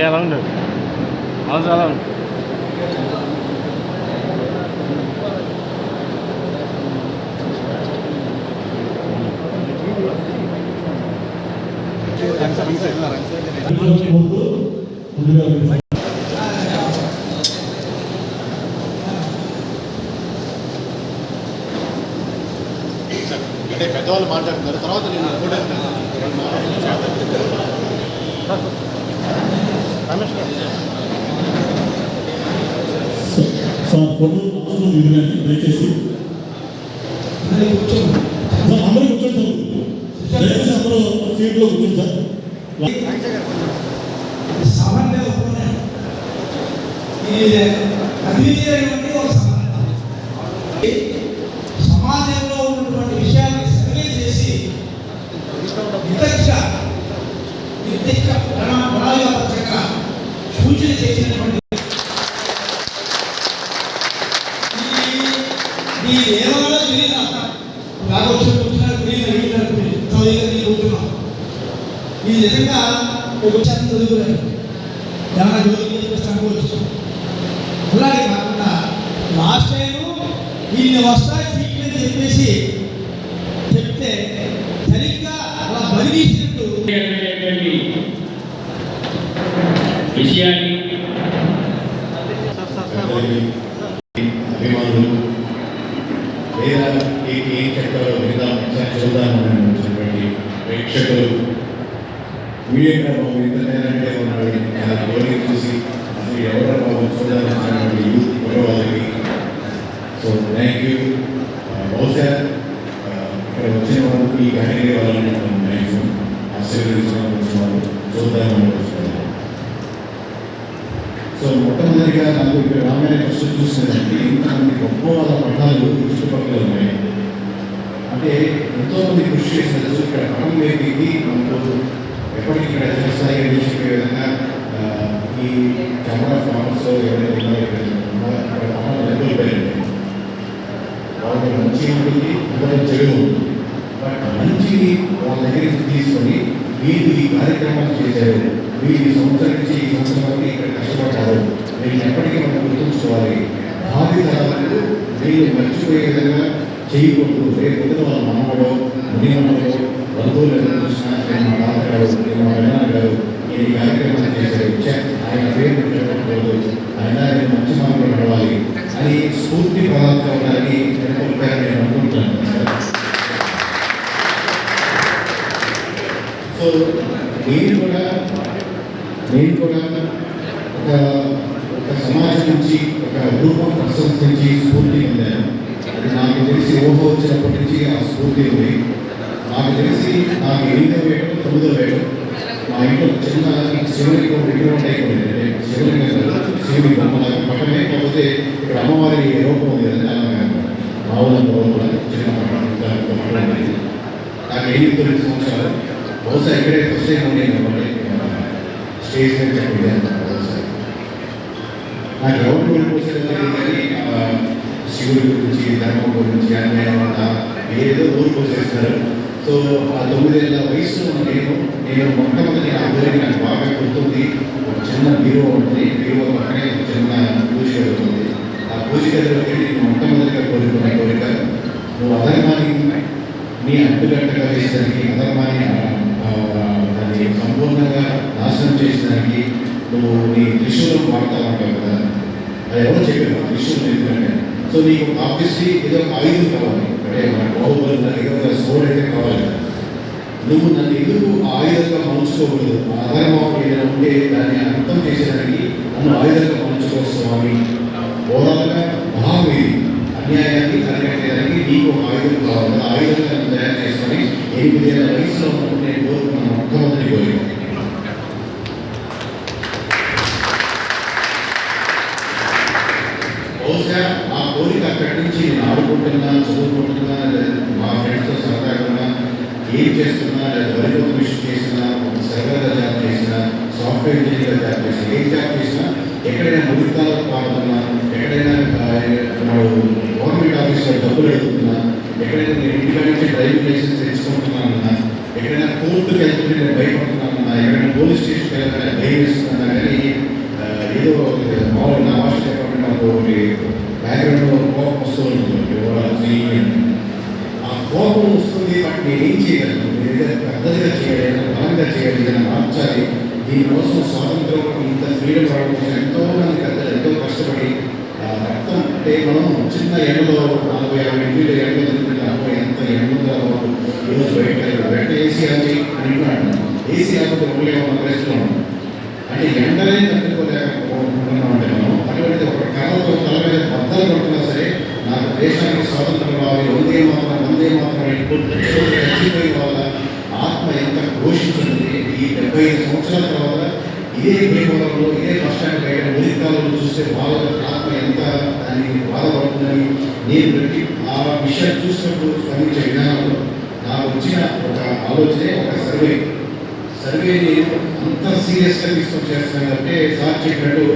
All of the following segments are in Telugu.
ఏ అలా ఉండు అవును అలా ఉండు అంటే పెద్దవాళ్ళు మాట్లాడుతున్నారు తర్వాత నేను రమేష్ గారు సార్ ఫోటో అవసరం లేదు కానీ దయచేసి. సార్ అందరూ కూర్చోండి సార్. దయచేసి అందరూ సీట్లో కూర్చోండి సార్. సామాన్య ఉపన్యాసం ఇది ఒక సమాధానం నిజంగా ఒక విషయాన్ని చదువుకున్నాను జ్ఞాన జ్యోతి చెప్పేసి వచ్చు. అలాగే కాకుండా లాస్ట్ టైం వీళ్ళు వస్తాయి సీట్లు అని చెప్పేసి చెప్తే సరిగ్గా అలా అనేటువంటి విషయాన్ని అభిమానులు లేదా ఏం చెప్తారో విందాం ఒకసారి చూద్దాం అని వచ్చినటువంటి ప్రేక్షకులు మీడియా బాబు ఉన్నాడు చూసి అసలు ఎవరో బాబు చూడాలన్నటువంటి యూత్ కుర్రవాళ్ళకి సో థ్యాంక్ యూ బహుశా ఇక్కడ వచ్చిన వాళ్ళకి ఈ కేటగిరీ వాళ్ళని మనం మ్యాక్సిమం ఆశీర్వదించడం వచ్చిన వాళ్ళు చూద్దామని సో మొట్టమొదటిగా నాకు ఇక్కడ రామాయణ ఫస్ట్ చూసినదంటే ఇంతమంది గొప్ప వాళ్ళ పట్టాలు చుట్టుపక్కల ఉన్నాయి అంటే ఎంతోమంది కృషి చేసిన ఇక్కడ పటం వేదికి మనకు ఎప్పటికీ ఇక్కడ చిరస్థాయిగా నిలిచిపోయే విధంగా ఈ కెమెరా ఫార్మ్స్ ఎవరైతే ఉన్నారో వాళ్ళకి మంచి ఉంటుంది అందరం చెడు బట్ మంచిని వాళ్ళ దగ్గరికి తీసుకొని వీళ్ళు ఈ కార్యక్రమాలు చేశారు. వీళ్ళు ఈ సంవత్సరం నుంచి ఈ సంవత్సరం వరకు ఇక్కడ కష్టపడ్డారు. వీళ్ళు ఎప్పటికీ మనం గుర్తుంచుకోవాలి. భావి తరాలకు వీళ్ళు మర్చిపోయే విధంగా చేయకూడదు. రేపు వాళ్ళ మనవడో మునిమనవడో బంధువులు గారు ఈ చేశారు. ఆయన పేరు ఆయన ఆయన మంచి మార్గంలో నడవాలి. అని స్ఫూర్తి పదార్థం ఉండాలని నేను సో నేను కూడా నేను కూడా ఒక ఒక సమాజం నుంచి ఒక రూపం పర్సన్స్ నుంచి స్ఫూర్తి పొందాను అది నాకు తెలిసి ఊహ వచ్చినప్పటి నుంచి ఆ స్ఫూర్తి ఉంది. నాకు తెలిసి నాకు ఎనిమిదో వేయడం తొమ్మిదో వేయడం మా ఇంట్లో చిన్న శివలింగం విగ్రహం టైప్ శివుని శివుని బొమ్మ లాగా పక్కనే ఇక్కడ అమ్మవారి రూపం ఉంది కదా అలాగా రూపంలో చిన్న పట్టణం దాంట్లో మాట్లాడింది నాకు ఎనిమిది తొమ్మిది సంవత్సరాలు. బహుశా ఎక్కడే ఫస్ట్ టైం ఉంది కాబట్టి స్టేజ్ మీద చెప్పలేదు. బహుశా నాకు ఎవరు వెళ్ళిపోతే సో ఆ తొమ్మిదేళ్ళ వయసులో నేను నేను మొట్టమొదటి నా ఊరికి నాకు బాగా గుర్తుంది. ఒక చిన్న బీరో ఉంటుంది బీరో పక్కనే ఒక చిన్న పూజ గది ఉంటుంది ఆ పూజ గదిలోకి నేను మొట్టమొదటిగా కోరుకున్న కోరిక నువ్వు అధర్మాన్ని నీ అడ్డుగట్టగా వేసడానికి అధర్మాన్ని దాన్ని సంపూర్ణంగా నాశనం చేసడానికి నువ్వు నీ త్రిశూలం వాడతావంటావు కదా. అది ఎవరు చెప్పారు? త్రిశూలం ఎందుకంటే? సో నీకు ఆబ్వియస్లీ ఏదో ఒక ఆయుధం కావాలి. అంటే మన బాహుబలి ఏదో ఒక అయితే కావాలి నువ్వు నన్ను ఎందుకు ఆయుధంగా మలుచుకోకూడదు ఆ అధర్మం ఏదైనా ఉంటే దాన్ని అర్థం చేసేదానికి నన్ను ఆయుధంగా మలుచుకో స్వామి ఓవరాల్గా భావం ఇది అన్యాయాన్ని అరికట్టేదానికి నీకు ఆయుధం కావాలి ఆయుధంగా తయారు చేసుకొని ఎనిమిదేళ్ళ వయసులో నేను కోరుకున్న మొట్టమొదటి కోరిక బహుశా ఆ కోరిక అక్కడి నుంచి నేను ఆడుకుంటున్నా చదువుకుంటున్నా లేదా మా ఫ్రెండ్స్తో సరదాగా ఏం చేస్తున్నా లేదా వరి మిషన్ చేసినా ఒక సర్వర్గా జాబ్ చేసినా సాఫ్ట్వేర్ ఇంజనీర్గా జాబ్ చేసినా ఏం జాబ్ చేసినా ఎక్కడైనా ముగితాలకు పాడుతున్నా ఎక్కడైనా గవర్నమెంట్ ఆఫీస్లో డబ్బులు అడుగుతున్నా ఎక్కడైనా నేను ఇంటికా నుంచి డ్రైవింగ్ లైసెన్స్ తెచ్చుకుంటున్నానన్నా ఎక్కడైనా కోర్టుకి వెళ్తుంటే నేను భయపడుతున్నానన్నా ఎక్కడైనా పోలీస్ స్టేషన్కి వెళ్ళాలని భయం ఇస్తున్నా కానీ ఏదో మామూలు నా భాష చెప్పండి నాకు ఒకటి బ్యాక్గ్రౌండ్లో కోపం వస్తూ ఆ కోపం వస్తుంది బట్ నేను ఏం చేయగలను? నేను ఏదైనా పెద్దదిగా చేయాలి బలంగా చేయాలి ఏదైనా మార్చాలి దీనికోసం స్వాతంత్రం ఇంత ఫ్రీడమ్ రావడం కోసం ఎంతో మంది పెద్దలు ఎంతో కష్టపడి రక్తం అంటే మనం చిన్న ఎండలో నలభై యాభై డిగ్రీల ఎండలో తిరుగుతుంది అప్పుడు ఎంత ఎండగా ఈరోజు బయట బయట ఏసీ ఆచి అని అంటున్నాడు ఏసీ లేకపోతే ఉండలేము మన పరిస్థితిలో. అంటే ఎండలే తట్టుకోలేక అంటే మనం అటువంటి ఒక కర్రతో తల మీద బద్దలు కొట్టినా సరే నాకు దేశానికి స్వాతంత్రం కావాలి వందే మాత్రం వందే మాత్రం చచ్చిపోయిన వాళ్ళ ఆత్మ ఎంత ఘోషించింది? ఈ డెబ్బై ఐదు సంవత్సరాల తర్వాత ఇదే భీమవరంలో ఇదే బస్ స్టాండ్ బయట ఉదికాలలో చూస్తే వాళ్ళ ఆత్మ ఎంత దాన్ని బాధపడుతుందని నేను ప్రతి ఆ విషయాన్ని చూసినప్పుడు స్పందించే విధానంలో నాకు వచ్చిన ఒక ఆలోచనే ఒక సర్వే. సర్వేని అంత సీరియస్గా తీసుకొని చేస్తున్నారంటే సార్ చెప్పినట్టు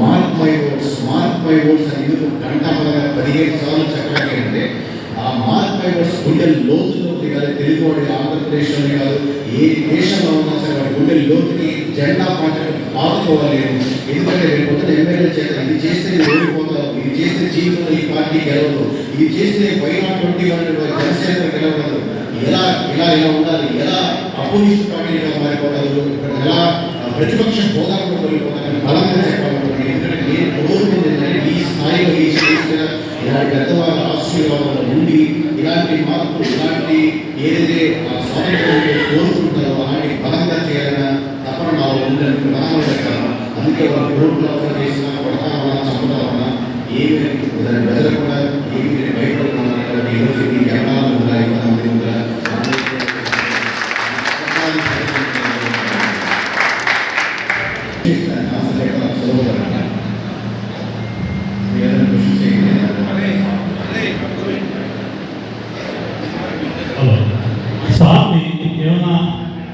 mark my votes mark my votes అని ఎందుకు గంట పదగా పదిహేను సార్లు చెప్పడానికి అంటే ఆ మార్క్ మై ఓట్స్ గుండె లోతులో దిగాలి తెలుగు వాడి ఆంధ్రప్రదేశ్లోనే కాదు ఏ దేశంలో ఉన్నా సరే వాడి గుండె లోతుకి జెండా పాటలు ఆదుకోవాలి ఎందుకంటే రేపు పొద్దున ఎమ్మెల్యే చేత ఇది చేస్తే నేను ఓడిపోతావు ఇది చేస్తే జీవితంలో ఈ పార్టీ గెలవదు ఇది చేస్తే వైనా ట్వంటీ వన్ జనసేన గెలవదు. ఎలా ఎలా ఎలా ఉండాలి ఎలా అపోజిషన్ పార్టీగా మారిపోతారు ఇక్కడ ఎలా ప్రతిపక్ష హోదాలో వెళ్ళిపోతారని బలంగా చెప్పాలనుకుంటున్నాను. ఎందుకంటే నేను కోరుకుంది ఏంటంటే ఈ స్థాయిలో ఈ చేసిన ఇలాంటి పెద్దవాళ్ళ ఆశీర్వాదాలు ఉండి ఇలాంటి మార్పులు ఇలాంటి ఏదైతే ఆ స్వాతంత్రం కోరుకుంటారో అలాంటి బలంగా చేయాలన్న తపన నాలో ఉందని ప్రధానమైన కారణం అందుకే వాళ్ళు రోడ్లు ఆఫర్ చేసినా కొడతామన్నా చంపుతామన్నా ఏమి ప్రజలు కూడా ఏమి బయట సార్ని ఏమైనా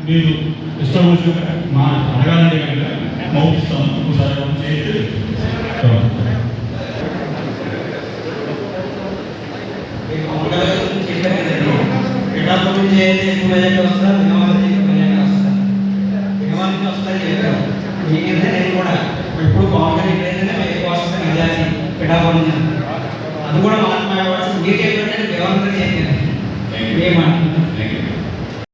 మీరు ఇష్టం వచ్చి మా అడగాలంటే కనుక మౌపిస్తాం ఒకసారి ఏమైనా చేయండి పిఠాపురం నుంచి అయితే ఎక్కువ మెజార్టీ